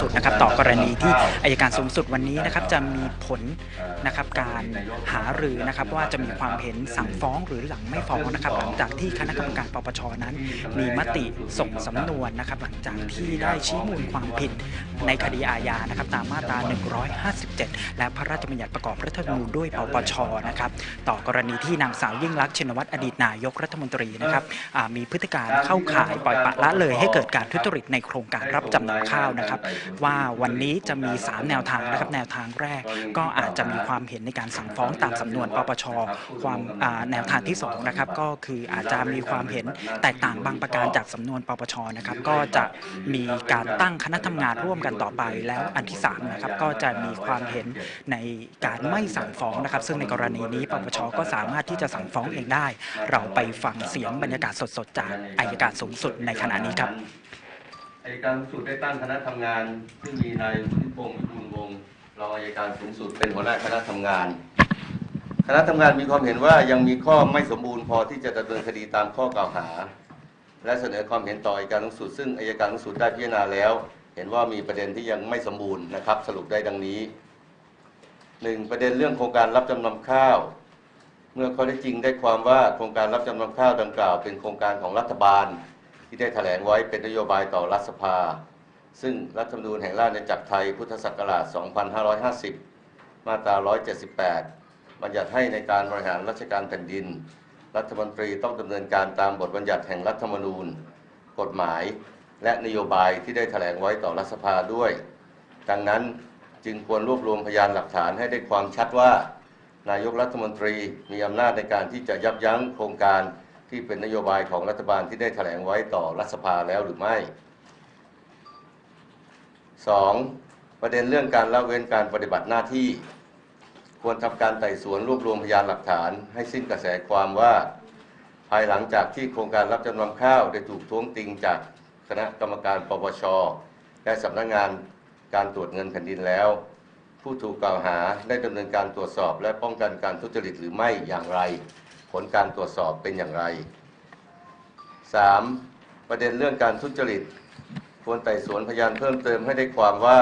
สุดนะครับต่อกรณีที่อายการสูงสุดวันนี้นะครับจะมีผลนะครับการหารือนะครับว่าจะมีความเห็นสั่งฟ้องหรือหลังไม่ฟ้องนะครับหลังจากที่คณะกรรมการปปชนั้น มีมติส่งสำนวนนะครับหลังจากที่ได้ชี้มูลความผิดในคดีอาญานะครับตามมาตรา 157 และพระราชบัญญัติประกอบรัฐธรรมนูญด้วยปปชนะครับต่อกรณีที่นางสาวยิ่งลักษณ์ชินวัตรอดีตนายกรัฐมนตรีนะครับอ่ามีพฤติการเข้าข่ายปล่อยปละละเลยให้เกิดการทุจริตในโครงการรับจำนำข้าวนะครับว่าวันนี้จะมี 3 แนวทางนะครับแนวทางแรกก็อาจจะมีความเห็นในการสั่งฟ้องตามสำนวนปปชความแนวทางที่2นะครับก็คืออาจจะมีความเห็นแตกต่างบางประการจากสำนวนปปชนะครับก็จะมีการตั้งคณะทำงานร่วมกันต่อไป แล้วอันที่3นะครับก็จะมีความเห็นในการไม่สั่งฟ้องนะครับ ซึ่งในกรณีนี้ปปชก็สามารถที่จะสั่งฟ้องเองได้ เราไปฟังเสียงบรรยากาศสดๆ จากอายการสูงสุดในขณะนี้ครับ อัยการสูงสุดได้ตั้งคณะทำงาน ซึ่งมีนายวุฒิพงศ์วิบูลวงศ์รองอัยการสูงสุดเป็นหัวหน้าคณะทำงาน คณะทำงานมีความเห็นว่ายังมีข้อไม่สมบูรณ์พอที่จะดำเนินคดีตามข้อกล่าวหา และเสนอความเห็นต่ออัยการสูงสุด ซึ่งอัยการสูงสุดได้พิจารณาแล้ว เห็นว่ามีประเด็นที่ยังไม่สมบูรณ์นะครับ สรุปได้ดังนี้หนึ่งประเด็นเรื่องโครงการรับจำนำข้าว เมื่อข้อได้จริงได้ความว่าโครงการรับจำนำข้าวดังกล่าว เป็นโครงการของรัฐบาล ที่ได้แถลงไว้เป็นนโยบายต่อรัฐสภา ซึ่งรัฐธรรมนูญแห่งราชอาณาจักรไทยพุทธศักราช 2550 มาตรา 178 บัญญัติให้ในการบริหารราชการแผ่นดิน รัฐมนตรีต้องดำเนินการตามบทบัญญัติแห่งรัฐธรรมนูญ กฎหมาย และนโยบายที่ได้แถลงไว้ต่อรัฐสภาด้วย ดังนั้นจึงควรรวบรวมพยานหลักฐานให้ได้ความชัดว่า นายกรัฐมนตรีมีอำนาจในการที่จะยับยั้งโครงการ ที่เป็นนโยบายของรัฐบาลที่ได้แถลงไว้ต่อรัฐสภาแล้วหรือไม่ 2. ประเด็นเรื่องการละเว้นการปฏิบัติหน้าที่ ควรทำการไต่สวนรวบรวมพยานหลักฐาน ให้สิ้นกระแสความว่า ภายหลังจากที่โครงการรับจำนำข้าวได้ถูกท้วงติงจากคณะกรรมการปปชและสำนักงานการตรวจเงินแผ่นดินแล้ว ผู้ถูกกล่าวหาได้ดำเนินการตรวจสอบและป้องกันการทุจริตหรือไม่อย่างไร ผลการตรวจสอบเป็นอย่างไร 3. ประเด็นเรื่องการทุจริต ควรไต่สวนพยานเพิ่มเติมให้ได้ความว่า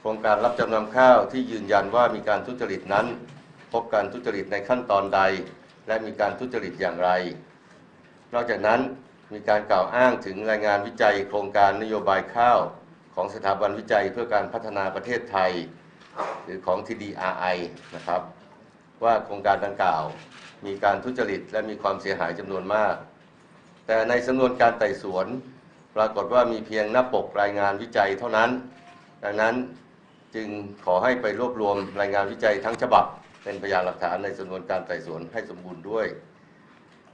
โครงการรับจำนำข้าวที่ยืนยันว่ามีการทุจริตนั้น พบการทุจริตในขั้นตอนใด และมีการทุจริตอย่างไร นอกจากนั้นมีการกล่าวอ้างถึงรายงานวิจัย โครงการนโยบายข้าวของสถาบันวิจัยเพื่อการพัฒนาประเทศไทย หรือของ TDRI นะครับ ว่าโครงการดังกล่าว มีการทุจริตและมีความเสียหายจำนวนมาก แต่ในสำนวนการไต่สวน ปรากฏว่ามีเพียงหน้าปกรายงานวิจัยเท่านั้น ดังนั้นจึงขอให้ไปรวบรวมรายงานวิจัยทั้งฉบับ เป็นพยานหลักฐานในสำนวนการไต่สวนให้สมบูรณ์ด้วย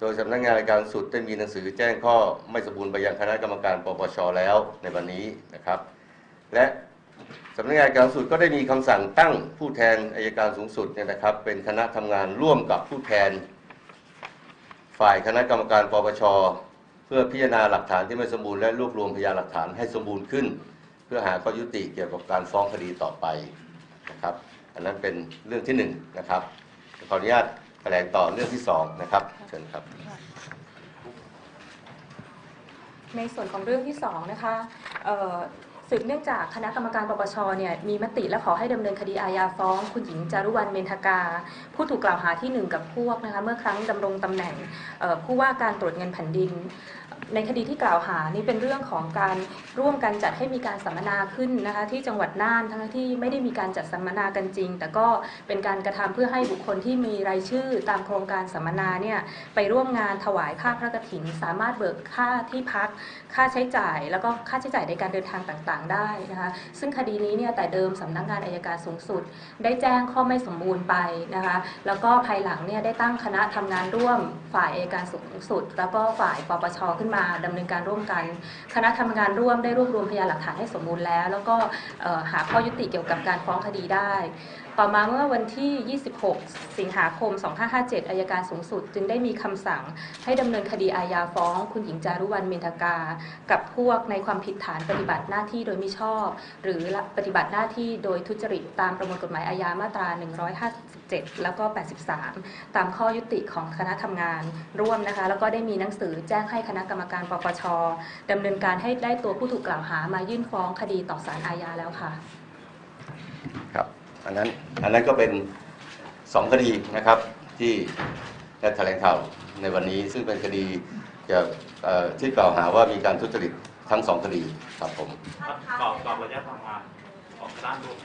โดยสำนักงานการสุดได้มีหนังสือแจ้งข้อไม่สมบูรณ์ไปยังคณะกรรมการปปชแล้วในวันนี้นะครับ และ สำนักงานการสูงสุดก็ได้มีคำสั่งตั้งผู้แทนอายการสูงสุดเนี่ยนะครับ เป็นคณะทำงานร่วมกับผู้แทน ฝ่ายคณะกรรมการปปชเพื่อพิจารณาหลักฐานที่ไม่สมบูรณ์และรวบรวมพยานหลักฐานให้สมบูรณ์ขึ้น เพื่อหาข้อยุติเกี่ยวกับการฟ้องคดีต่อไปนะครับอันนั้นเป็นเรื่องที่หนึ่งนะครับขออนุญาตแถลงต่อเรื่องที่สองนะครับเชิญครับ ในส่วนของเรื่องที่สองนะคะเอ่อ สืบเนื่องจากคณะกรรมการปปชเนี่ยมีมติและขอให้ดำเนินคดีอาญาฟ้อง คุณหญิงจารุวรรณเมนทกา ผู้ถูกกล่าวหาที่หนึ่งกับพวกนะคะเมื่อครั้งดำรงตำแหน่งผู้ว่าการตรวจเงินแผ่นดิน ในคดีที่กล่าวหานี่เป็นเรื่องของการร่วมกันจัดให้มีการสัมมนาขึ้นนะคะที่จังหวัดน่านทั้งที่ไม่ได้มีการจัดสัมมนากันจริง แต่ก็เป็นการกระทำเพื่อให้บุคคลที่มีรายชื่อตามโครงการสัมมนาเนี่ยไปร่วมงานถวายค่าพระกฐิน สามารถเบิกค่าที่พัก ค่าใช้จ่าย แล้วก็ค่าใช้จ่ายในการเดินทางต่างๆ ได้นะคะซึ่งคดีนี้เนี่ยแต่เดิมสำนักงานอายการสูงสุด ได้แจ้งข้อไม่สมบูรณ์ไปนะคะแล้วก็ภายหลังเนี่ยได้ตั้งคณะทำงานร่วมฝ่ายอายการสูงสุด แล้วก็ฝ่ายปปชขึ้นมาดำเนินการร่วมกัน คณะทำงานร่วมได้รวบรวมพยานหลักฐานให้สมบูรณ์แล้ว แล้วก็หาข้อยุติเกี่ยวกับการฟ้องคดีได้ ต่อมาเมื่อวันที่ 26 สิงหาคม 2557 อายการสูงสุด จึงได้มีคำสั่งให้ดำเนินคดีอาญาฟ้อง คุณหญิงจารุวรรณเมนทกา กับพวกในความผิดฐานปฏิบัติหน้าที่โดยมิชอบ หรือปฏิบัติหน้าที่โดยทุจริตตามประมวลกฎหมายอาญามาตรา 157 87 แล้วก็ 83 ตามข้อยุติของคณะทำงานร่วมนะคะ แล้วก็ได้มีหนังสือแจ้งให้คณะกรรมการปปชดำเนินการให้ได้ตัวผู้ถูกกล่าวหามายื่นฟ้องคดีต่อศาลอาญาแล้วค่ะ ครับ อันนั้น อันนั้นก็เป็นสองคดีนะครับที่ได้แถลงข่าวในวันนี้ ซึ่งเป็นคดีเกี่ยวเอ่อที่กล่าวหาว่ามีการทุจริตทั้งสองคดีครับผมครับกรอบกรอบระยะทำงานของด้านร่วม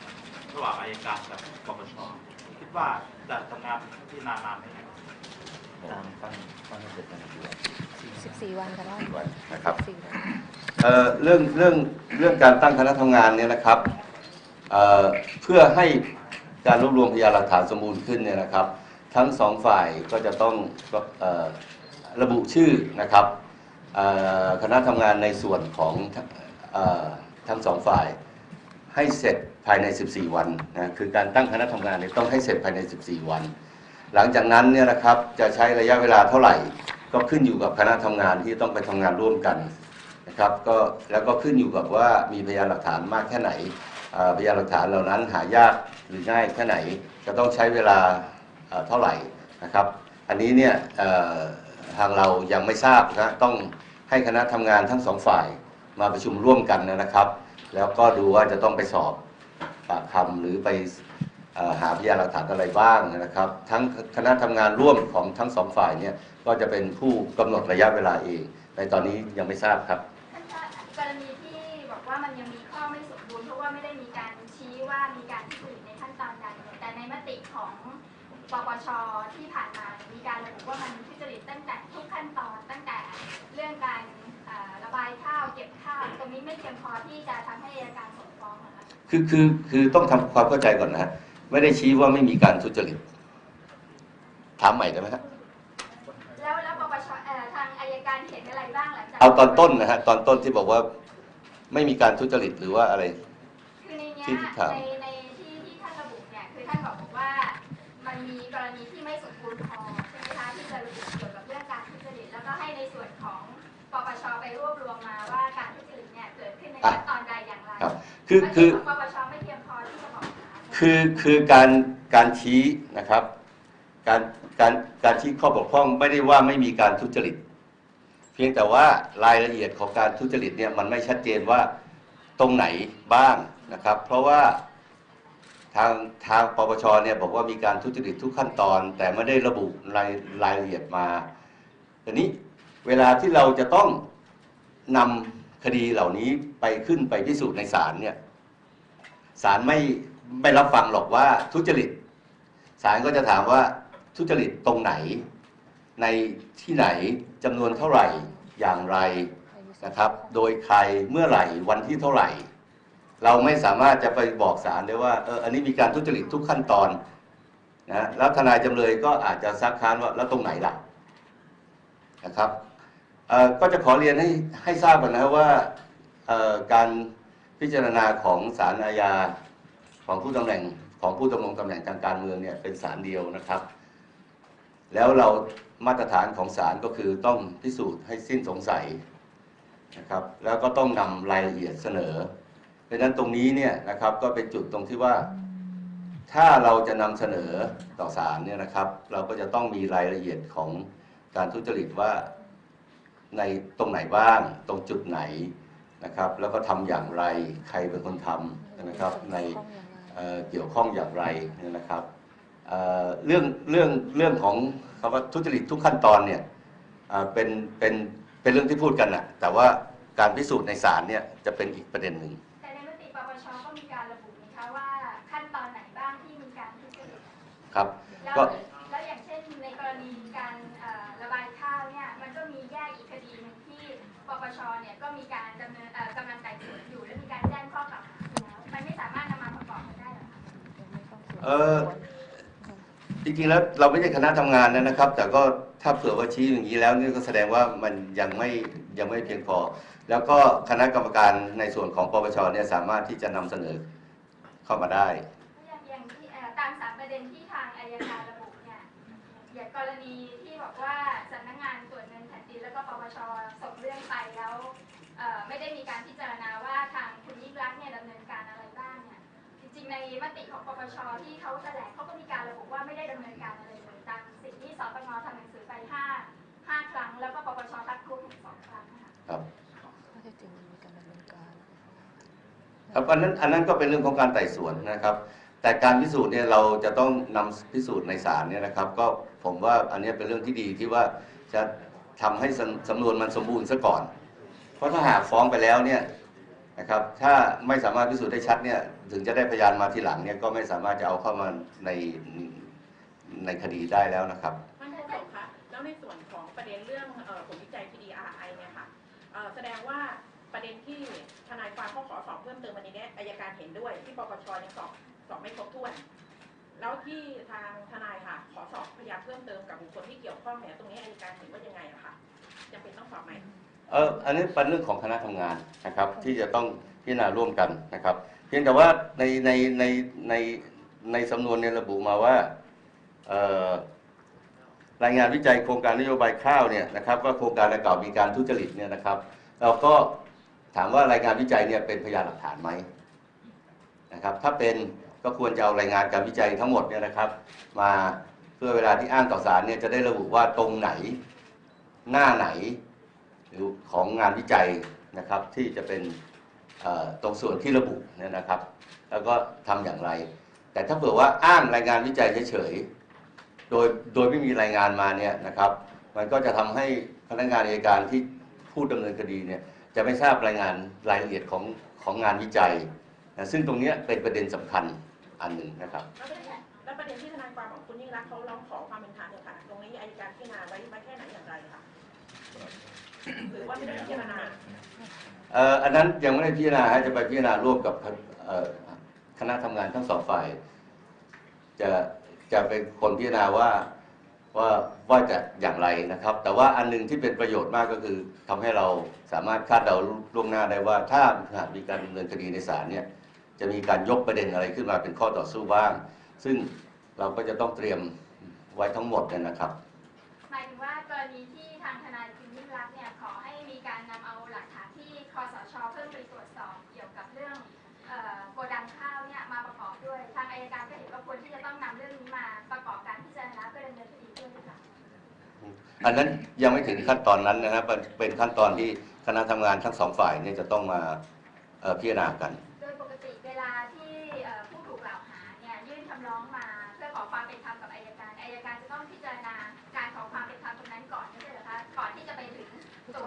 ระหว่างอายการกับปปชคิด ว่าจะทำงานที่นานานไหมครับ14วันก็ได้นะครับ14วันเอ่อเรื่องเรื่องเรื่องการตั้งคณะทำงานเนี่ยนะครับเอ่อเพื่อให้การรวบรวมพยานหลักฐานสมบูรณ์ขึ้นเนี่ยนะครับ ทั้งสองฝ่ายก็จะต้องเอ่อระบุชื่อนะครับเอ่อคณะทำงานในส่วนของเอ่อทั้งสองฝ่ายให้เสร็จ ภายใน 14 วันนะคือการตั้งคณะทำงานเนี่ยต้องให้เสร็จภายใน 14 วัน หลังจากนั้นเนี่ยนะครับจะใช้ระยะเวลาเท่าไหร่ ก็ขึ้นอยู่กับคณะทำงานที่ต้องไปทำงานร่วมกันนะครับก็แล้วก็ขึ้นอยู่กับว่ามีพยานหลักฐานมากแค่ไหนพยานหลักฐานเหล่านั้นหายากหรือง่ายแค่ไหน จะต้องใช้เวลาเท่าไหร่นะครับ อันนี้เนี่ยทางเรายังไม่ทราบนะต้องให้คณะทำงานทั้งสองฝ่ายมาประชุมร่วมกันนะครับ แล้วก็ดูว่าจะต้องไปสอบ ปากคำหรือไปหาพยานหลักฐานอะไรบ้างนะครับ ทั้งคณะทำงานร่วมของทั้งสองฝ่ายเนี่ยก็จะเป็นผู้กำหนดระยะเวลาเอง ในตอนนี้ยังไม่ทราบครับท่านคะกรณีที่บอกว่ามันยังมีข้อไม่สมบูรณ์เพราะว่าไม่ได้มีการชี้ว่ามีการทุจริตในขั้นตอนใดแต่ในมติของปปชที่ผ่านมามีการระบุว่ามันทุจริตตั้งแต่ทุกขั้นตอนตั้งแต่เรื่องการ ระบายข้าวเก็บข้าวตรงนี้ไม่เพียงพอที่จะทำให้อัยการส่งฟ้องเหรอคะคือคือคือต้องทำความเข้าใจก่อนนะฮะไม่ได้ชี้ว่าไม่มีการทุจริตถามใหม่ได้ไหมครับแล้วแล้วปปชเอ่อทางอายการเห็นอะไรบ้างหลังจากเอาตอนต้นนะฮะตอนต้นที่บอกว่าไม่มีการทุจริตหรือว่าอะไรคือในเนี้ยที่ถามในในที่ที่ท่านระบุเนี่ยคือท่านบอกบอกว่ามันมีกรณีที่ไม่สมบูรณ์พอใช่ไหมคะที่จะระบุ รวบรวมมาว่าการทุจริตเนี่ยเกิดขึ้นในขั้นตอนใดอย่างไรครับคือมันคือของปปชไม่เพียงพอที่จะบอกหาคือคือการการชี้นะครับ การการการชี้ข้อบกพร่องไม่ได้ว่าไม่มีการทุจริต เพียงแต่ว่ารายละเอียดของการทุจริตเนี่ยมันไม่ชัดเจนว่าตรงไหนบ้างนะครับ เพราะว่าทางทางปปชเนี่ยบอกว่ามีการทุจริตทุกขั้นตอน แต่ไม่ได้ระบุรายรายละเอียดมาทีนี้เวลาที่เราจะต้อง นำคดีเหล่านี้ไปขึ้นไปพิสูจน์ในศาลเนี่ยศาลไม่ไม่รับฟังหรอกว่าทุจริตศาลก็จะถามว่าทุจริตตรงไหน ในที่ไหนจำนวนเท่าไหร่อย่างไรนะครับ โดยใครเมื่อไหร่วันที่เท่าไหร่ เราไม่สามารถจะไปบอกศาลได้ว่าเอออันนี้มีการทุจริตทุกขั้นตอนนะแล้วทนายจำเลยก็อาจจะซักค้านว่าแล้วตรงไหนล่ะนะครับ ก็จะขอเรียนให้ให้ทราบก่อนนะครับว่าการพิจารณาของศาลอาญาของผู้ตำแหน่งของผู้ดำรงตำแหน่งทางการเมืองเนี่ยเป็นศาลเดียวนะครับ แล้วเรามาตรฐานของศาลก็คือต้องพิสูจน์ให้สิ้นสงสัยนะครับ แล้วก็ต้องนำรายละเอียดเสนอดังนั้นตรงนี้เนี่ยนะครับก็เป็นจุดตรงที่ว่า ถ้าเราจะนำเสนอต่อศาลเนี่ยนะครับ เราก็จะต้องมีรายละเอียดของการทุจริตว่า ในตรงไหนบ้างตรงจุดไหนนะครับ แล้วก็ทำอย่างไรใครเป็นคนทำนะครับ ในเอ่อเกี่ยวข้องอย่างไรเนี่ยนะครับเอ่อเรื่องเรื่องเรื่องของคำว่าทุจริตทุกขั้นตอนเนี่ยอ่าเป็นเป็นเป็นเรื่องที่พูดกันนะแต่ว่าการพิสูจน์ในศาลเนี่ยจะเป็นอีกประเด็นหนึ่งแต่ในมติปปชก็มีการระบุนะคะว่าขั้นตอนไหนบ้างที่มีการทุจริตครับ ชเนี่ยก็มีการดำเนินเอ่อกำลังไต่สวนอยู่และมีการแจ้งข้อกล่าวหาไปแล้วมันไม่สามารถนำมาประกอบกันได้หรอคะเออจริงๆแล้วเราไม่ใช่คณะทำงานนะครับ แต่ก็ถ้าเผื่อว่าชี้อย่างนี้แล้วนี่ก็แสดงว่ามันยังไม่ยังไม่เพียงพอ แล้วก็คณะกรรมการในส่วนของปปชเนี่ยสามารถที่จะนำเสนอเข้ามาได้อย่างอย่างที่เอ่อตามสามประเด็นที่ทางอายการระบุเนี่ยอย่างกรณีที่บอกว่าสำนักงานตรวจเงินแผ่นดินแล้วก็ปปชส่งเรื่อง ไปแล้วไม่ได้มีการพิจารณาว่าทางคุณยิ่งรักษ์เนี่ยดำเนินการอะไรบ้างเนี่ยจริงๆในมติของปปชที่เขาแถลงเขาก็มีการระบุว่าไม่ได้ดำเนินการอะไรเลยตามสิ่งที่สตงทำหนังสือไปห้าห้าครั้ง แล้วก็ปปชทักท้วงถึงสองครั้งคะครับข้อเท็จจริงมีการดำเนินการครับอันนั้นอันนั้นก็เป็นเรื่องของการไต่สวนนะครับ แต่การพิสูจน์เนี่ยเราจะต้องนำพิสูจน์ในศาลเนี่ยนะครับ ก็ผมว่าอันนี้เป็นเรื่องที่ดีที่ว่าจะ ทำให้สำสำนวนมันสมบูรณ์ซะก่อน เพราะถ้าหากฟ้องไปแล้วเนี่ยนะครับถ้าไม่สามารถพิสูจน์ได้ชัดเนี่ยถึงจะได้พยานมาทีหลังเนี่ยก็ไม่สามารถจะเอาเข้ามาในในคดีได้แล้วนะครับท่านโฆษกคะแล้วในส่วนของประเด็นเรื่องผลวิจัย PDRI เนี่ยค่ะแสดงว่าประเด็นที่ทนายความเขาขอสอบเพิ่มเติมวันนี้เนี่ยอายการเห็นด้วยที่ปปชยังสอบสอบไม่ครบถ้วน แล้วที่ทางทนายค่ะ ขอสอบพยานเพิ่มเติมกับบุคคลที่เกี่ยวข้องเนี่ยตรงนี้อายการเห็นว่ายังไงอะคะจำเป็นต้องสอบไหมเอออันนี้เป็นเรื่องของคณะทำงานนะครับ ที่จะต้องพิจารณาร่วมกันนะครับ เพียงแต่ว่าในในในในในสำนวนเนี่ยระบุมาว่าเอ่อรายงานวิจัยโครงการนโยบายข้าวเนี่ยนะครับว่าโครงการดังกล่าวมีการทุจริตเนี่ยนะครับ เราก็ถามว่ารายงานวิจัยเนี่ยเป็นพยานหลักฐานไหมนะครับ ถ้าเป็น ก็ควรจะเอารายงานการวิจัยทั้งหมดเนี่ยนะครับ มาเพื่อเวลาที่อ้างต่อศาลเนี่ยจะได้ระบุว่าตรงไหนหน้าไหนหรือของงานวิจัยนะครับที่จะเป็นตรงส่วนที่ระบุเนี่ยนะครับ แล้วก็ทำอย่างไร แต่ถ้าเผื่อว่าอ้างรายงานวิจัยเฉยๆโดยโดยไม่มีรายงานมาเนี่ยนะครับ มันก็จะทำให้พนักงานอัยการที่ผู้ดำเนินคดีเนี่ยจะไม่ทราบรายงานรายละเอียดของของงานวิจัยนะซึ่งตรงนี้เป็นประเด็นสำคัญ อันหนึ่งนะครับแล้วประเด็นแล้วประเด็นที่ทนายความของคุณยิ่งรักษณ์เขาร้องขอความเป็นธรรมเนี่ยค่ะตรงนี้อายการพิจารณาไว้ไว้แค่ไหนอย่างไรคะหรือว่าไม่ได้พิจารณาเอ่ออันนั้นยังไม่ได้พิจารณาฮะจะไปพิจารณาร่วมกับเอ่อคณะทำงานทั้งสองฝ่าย จะจะเป็นคนพิจารณาว่าว่าว่าจะอย่างไรนะครับ แต่ว่าอันหนึงที่เป็นประโยชน์มากก็คือทำให้เราสามารถคาดเดาล่วงหน้าได้ว่า ถ้าหากมีการดำเนินคดีในศาลเนี่ย จะมีการยกประเด็นอะไรขึ้นมาเป็นข้อต่อสู้บ้าง ซึ่งเราก็จะต้องเตรียมไว้ทั้งหมดเนี่ยนะครับหมายถึงว่ากรณีที่ทางทนายคุณยิ่งรักษณ์เนี่ยขอให้มีการนำเอาหลักฐานที่คอสชเพิ่มไปตรวจสอบเกี่ยวกับเรื่องเอ่อโกดังข้าวเนี่ยมาประกอบด้วยทางอายการก็เห็นว่าควรที่จะต้องนำเรื่องนี้มาประกอบการพิจารณาเพื่อดำเนินคดีด้วยหรือเปล่าอันนั้นยังไม่ถึงขั้นตอนนั้นนะครับเป็นเป็นขั้นตอนที่คณะทำงานทั้งสองฝ่ายเนี่ยจะต้องมาเอ่อพิจารณากัน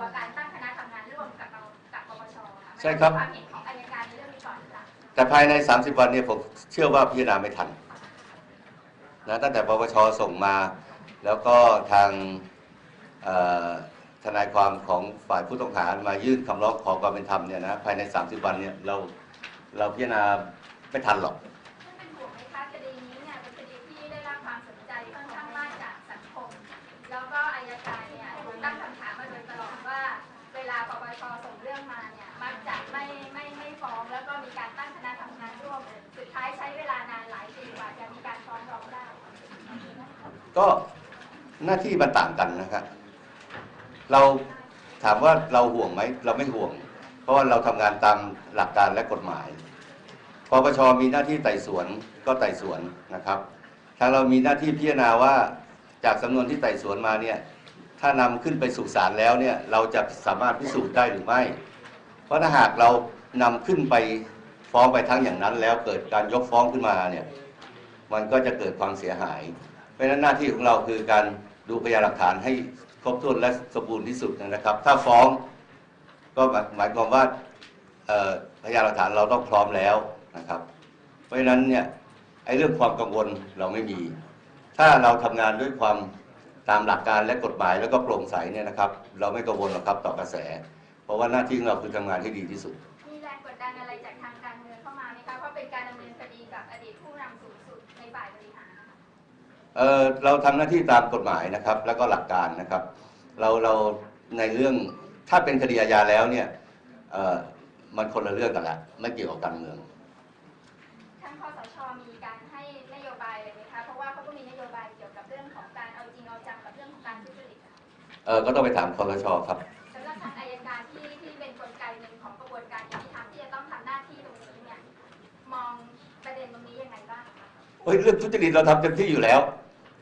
ตัวการตั้งคณะทำงานร่วมกับเรากับปปชค่ะใช่ครับมันต้องมีความเห็นของอายการในเรื่องนี้ก่อนหรือเปล่าแต่ภายใน 30 วันเนี่ยผมเชื่อว่าพิจารณาไม่ทันนะตั้งแต่ปปชส่งมา แล้วก็ทางเอ่อทนายความของฝ่ายผู้ต้องหามายื่นคำร้องขอความเป็นธรรมเนี่ยนะภายใน 30 วันเนี่ยเราเราพิจารณาไม่ทันหรอก ก็หน้าที่มันต่างกันนะครับเราถามว่าเราห่วงไหมเราไม่ห่วง เพราะว่าเราทำงานตามหลักการและกฎหมายปปชมีหน้าที่ไต่สวนก็ไต่สวนนะครับทางเรามีหน้าที่พิจารณาว่าจากสำนวนที่ไต่สวนมาเนี่ยถ้านำขึ้นไปสู่ศาลแล้วเนี่ยเราจะสามารถพิสูจน์ได้หรือไม่ เพราะถ้าหากเรานำขึ้นไปฟ้องไปทั้งอย่างนั้น แล้วเกิดการยกฟ้องขึ้นมาเนี่ยมันก็จะเกิดความเสียหาย เพราะฉะนั้นหน้าที่ของเราคือการดูพยานหลักฐานให้ครบถ้วนและสมบูรณ์ที่สุดนะครับ ถ้าฟ้องก็หมายความว่าพยานหลักฐานเราต้องพร้อมแล้วนะครับ เพราะฉะนั้นเนี่ยไอ้เรื่องความกังวลเราไม่มี ถ้าเราทำงานด้วยความตามหลักการและกฎหมายแล้วก็โปร่งใสเนี่ยนะครับ เราไม่กังวลหรอกครับต่อกระแส เพราะว่าหน้าที่ของเราคือทำงานให้ดีที่สุดมีแรงกดดันอะไรจากทางการเมืองเข้ามาไหมคะเพราะเป็นการดำเนินคดีกับอดีตผู้นำสูงสุดในฝ่ายบริหารนะคะ เอ่อเราทำหน้าที่ตามกฎหมายนะครับ แล้วก็หลักการนะครับ เราเราในเรื่องถ้าเป็นคดีอาญาแล้วเนี่ยเอ่อมันคนละเรื่องกันละไม่เกี่ยวกับการเมืองทางคอสชมีการให้นโยบายเลยไหมคะเพราะว่าเขาก็มีนโยบายเกี่ยวกับเรื่องของการเอาจริงเอาจังกับเรื่องของการทุจริตอะเออก็ต้องไปถามคอสชครับ สำหรับทางอายการที่ที่เป็นกลไกหนึ่งของกระบวนการยุติธรรมที่จะต้องทำหน้าที่ตรงนี้เนี่ยมองประเด็นเฮ้ยเรื่องทุจริตเราทำเต็มที่อยู่แล้ว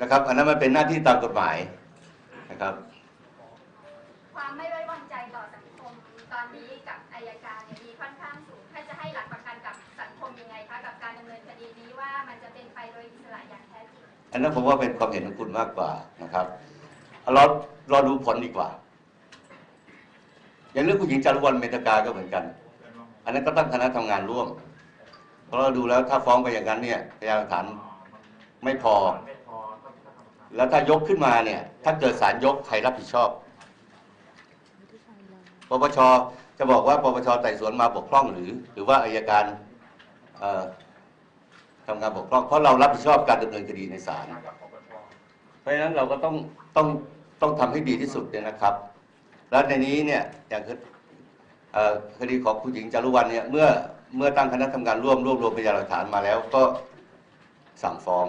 นะครับ อันนั้นมันเป็นหน้าที่ตามกฎหมายนะครับ ความไม่ไว้วางใจต่อสังคมตอนนี้กับอายการเนี่ยมีค่อนข้างสูงถ้าจะให้หลักประกันกับสังคมยังไงคะกับการดำเนินคดีนี้ว่ามันจะเป็นไปโดยอิสระอย่างแท้จริง อันนั้นผมว่าเป็นความเห็นของคุณมากกว่านะครับเอารอรอดูผลดีกว่า อย่างเรื่องผู้หญิงจารุวรรณเมตกาก็เหมือนกัน อันนั้นก็ตั้งคณะทำงานร่วมเพราะเราดูแล้วถ้าฟ้องไปอย่างนั้นเนี่ยพยานหลักฐานไม่พอ แล้วถ้ายกขึ้นมาเนี่ย ถ้าเกิดศาลยกใครรับผิดชอบปปชจะบอกว่าปปชไต่สวนมาบกพร่องหรือ หรือว่าอายการเอ่อทำงานบกพร่องเพราะเรารับผิดชอบการดำเนินคดีในศาลเพราะฉะนั้นเราก็ต้องต้องต้องทำให้ดีที่สุดเนี่ยนะครับ แล้วในนี้เนี่ยอย่างคดีของคุณหญิงจารุวรรณเนี่ยเมื่อเมื่อตั้งคณะทำงานร่วมรวบรวมพยานหลักฐานมาแล้วก็สั่งฟ้อง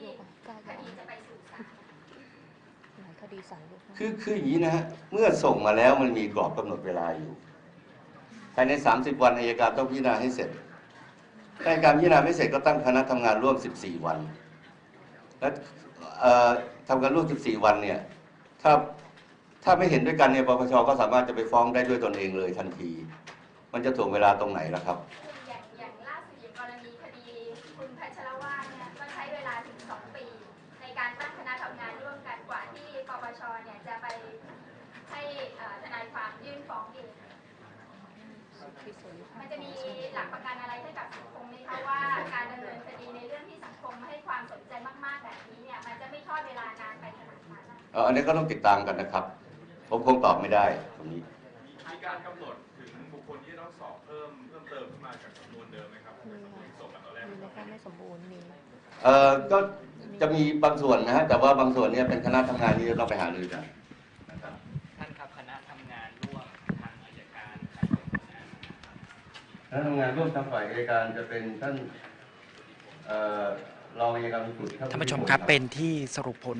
กว่าศาลจะก็ยที่กอะกล้าคยอดีมจะไปสู่ศาลหลายคดีศาลยกนะคือคืออย่างนี้นะฮะเมื่อส่งมาแล้วมันมีกรอบกำหนดเวลาอยู่ภายใน 30 วันอัยการต้องพิจารณาให้เสร็จถ้าอัยการพิจารณาไม่เสร็จก็ตั้งคณะทำงานร่วม 14 วัน แล้วเอ่อทำการร่วม 14 วันเนี่ยถ้าถ้าไม่เห็นด้วยกันเนี่ยปปชก็สามารถจะไปฟ้องได้ด้วยตนเองเลยทันที มันจะถ่วงเวลาตรงไหนล่ะครับ อ่ออันนี้ก็ต้องติดตามกันนะครับ ผมคงตอบไม่ได้ตรงนี้ มีการกำหนดถึงบุคคลที่ต้องสอบเพิ่มเพิ่มเติมขึ้นมาจากจำนวนเดิมไหมครับมีสำนวนที่ส่งมาตอนแรกมีไหมคะไม่สมบูรณ์มีเอ่อก็จะมีบางส่วนนะฮะแต่ว่าบางส่วนเนี่ยเป็นคณะทำงานที่จะต้องไปหารือกันนะครับท่านครับคณะทำงานร่วมทางอายการคณะทำงานร่วมทางฝ่ายอัยการจะเป็นท่านเอ่อ รองอัยการสูงสุดท่านผู้ชมครับเป็นที่สรุปผล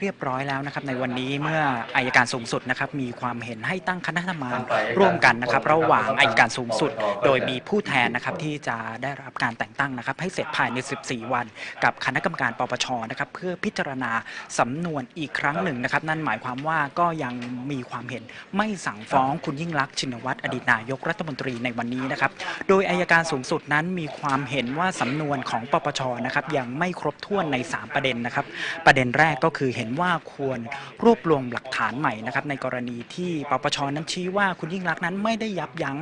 เรียบร้อยแล้วนะครับ ในวันนี้เมื่ออายการสูงสุดนะครับมีความเห็นให้ตั้งคณะทำงานร่วมกันนะครับ ระหว่างอายการสูงสุด โดยมีผู้แทนนะครับที่จะได้รับการแต่งตั้งนะครับ ให้เสร็จภายใน 14 วัน กับคณะกรรมการปปชนะครับ เพื่อพิจารณาสำนวนอีกครั้งหนึ่งนะครับ นั่นหมายความว่าก็ยังมีความเห็นไม่สั่งฟ้องคุณยิ่งลักษณ์ชินวัตรอดีตนายกรัฐมนตรีในวันนี้นะครับ โดยอายการสูงสุดนั้นมีความเห็นว่าสำนวนของปปชนะครับยังไม่ครบถ้วนใน 3 ประเด็นนะครับ ประเด็นแรกก็คือเห็นว่าควรรวบรวมหลักฐานใหม่นะครับในกรณีที่ปปชนั้นชี้ว่าคุณยิ่งรักษณ์นั้นไม่ได้ยับยั้ง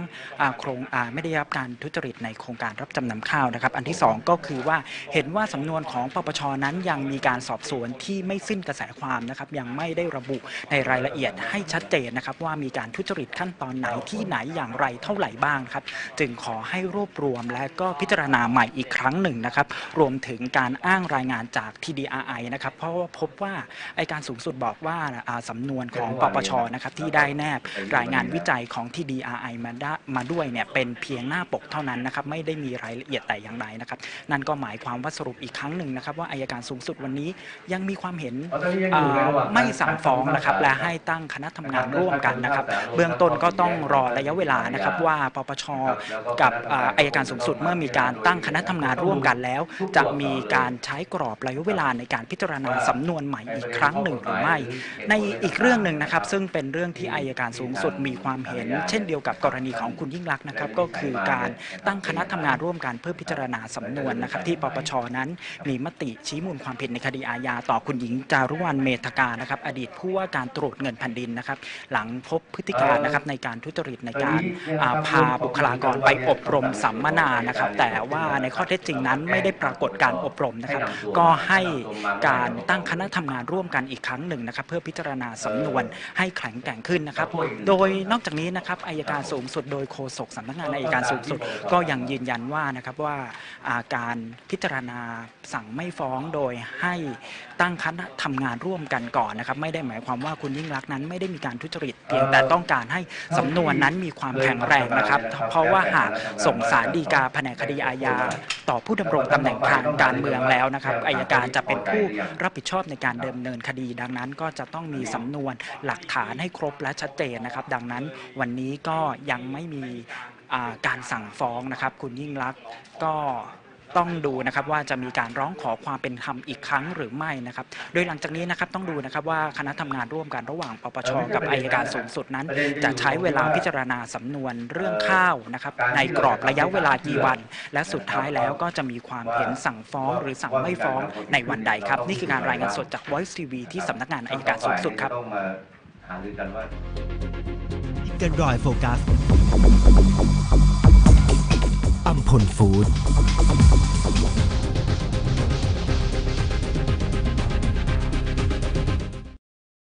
โครงไม่ได้รับการทุจริตในโครงการรับจำนำข้าวนะครับ อันที่สองก็คือว่าเห็นว่าสำนวนของปปชนั้นยังมีการสอบสวนที่ไม่สิ้นกระแสความนะครับยังไม่ได้ระบุในรายละเอียดให้ชัดเจนนะครับว่ามีการทุจริตขั้นตอนไหนที่ไหนอย่างไรเท่าไหร่บ้างครับจึงขอให้รวบรวมและก็พิจารณาใหม่อีกครั้งหนึ่งนะครับรวมถึงการอ้างรายงานจาก TDRI นะครับเพราะว่าพบว่าไอการสูงสุดบอกว่าอ่าสำนวนของปปชนะครับที่ได้แนบรายงานวิจัยของ TDRI มาได้มาด้วยเนี่ยเป็นเพียงหน้าปกเท่านั้นนะครับไม่ได้มีรายละเอียดแต่อย่างใดนะครับ นั่นก็หมายความว่าสรุปอีกครั้งหนึ่งนะครับ ว่าอายการสูงสุดวันนี้ยังมีความเห็นอ๋อตอนนี้ยังอยู่ในระหว่างไม่สั่งฟ้องนะครับและให้ตั้งคณะทำงานร่วมกันนะครับ เบื้องต้นก็ต้องรอระยะเวลานะครับว่าปปชกับอ่าอายการสูงสุดเมื่อมีการตั้งคณะทำงานร่วมกันแล้ว จะมีการใช้กรอบระยะเวลาในการพิจารณาสำนวนใหม่อีกครั้งหนึ่งหรือไม่ ในอีกเรื่องหนึ่งนะครับ ซึ่งเป็นเรื่องที่อายการสูงสุดมีความเห็น เช่นเดียวกับกรณีของคุณยิ่งลักษณ์นะครับ ก็คือการตั้งคณะทำงานร่วมกันเพื่อพิจารณาสำนวนนะครับที่ปปชนั้นมีมติชี้มูลความผิดในคดีอาญาต่อคุณหญิงจารุวรรณเมธกานะครับ อดีตผู้ว่าการตรวจเงินแผ่นดินนะครับ หลังพบพฤติการนะครับในการทุจริตในการอ่าพาบุคลากรไปอบรมสัมมนานะครับ แต่ว่าในข้อเท็จจริงนั้นไม่ได้ปรากฏการอบรมนะครับ ก็ให้การตั้งคณะทำงานร่วมกันอีกครั้งหนึ่งนะครับ เพื่อพิจารณาสำนวนให้แข็งแกร่งขึ้นนะครับ โดยนอกจากนี้นะครับอายการสูงสุดโดยโฆษกสำนักงานอายการสูงสุด ก็ยังยืนยันว่านะครับว่าอ่าการพิจารณาสั่งไม่ฟ้องโดยให้ตั้งคณะทำงานร่วมกันก่อนนะครับ ไม่ได้หมายความว่าคุณยิ่งรักษณ์นั้นไม่ได้มีการทุจริตเพียงแต่ต้องการให้สำนวนนั้นมีความแข็งแรงนะครับ เพราะว่าหากส่งสารดีกาแผนกคดีอาญาต่อผู้ดำรงตำแหน่งทางการเมืองมืองแล้วนะครับอายการจะเป็นผู้รับผิดชอบในการดำเนินคดี ดังนั้นก็จะต้องมีสำนวนหลักฐานให้ครบและชัดเจนนะครับ ดังนั้นวันนี้ก็ยังไม่มีการสั่งฟ้องนะครับ คุณยิ่งรักษณ์ก็ ต้องดูนะครับว่าจะมีการร้องขอความเป็นธรรมอีกครั้งหรือไม่นะครับ โดยหลังจากนี้นะครับต้องดูนะครับว่าคณะทำงานร่วมกันระหว่างปปชกับอายการสูงสุดนั้น จะใช้เวลาพิจารณาสำนวนเรื่องข้าวนะครับในกรอบระยะเวลากี่วัน และสุดท้ายแล้วก็จะมีความเห็นสั่งฟ้อง หรือสั่งไม่ฟ้องในวันใดครับ นี่คือการรายงานสดจาก Voice TV ที่สำนักงานอายการสูงสุดครับต้องมาหารือกันว่ากันรอยโฟกัสอัมพลฟู้ด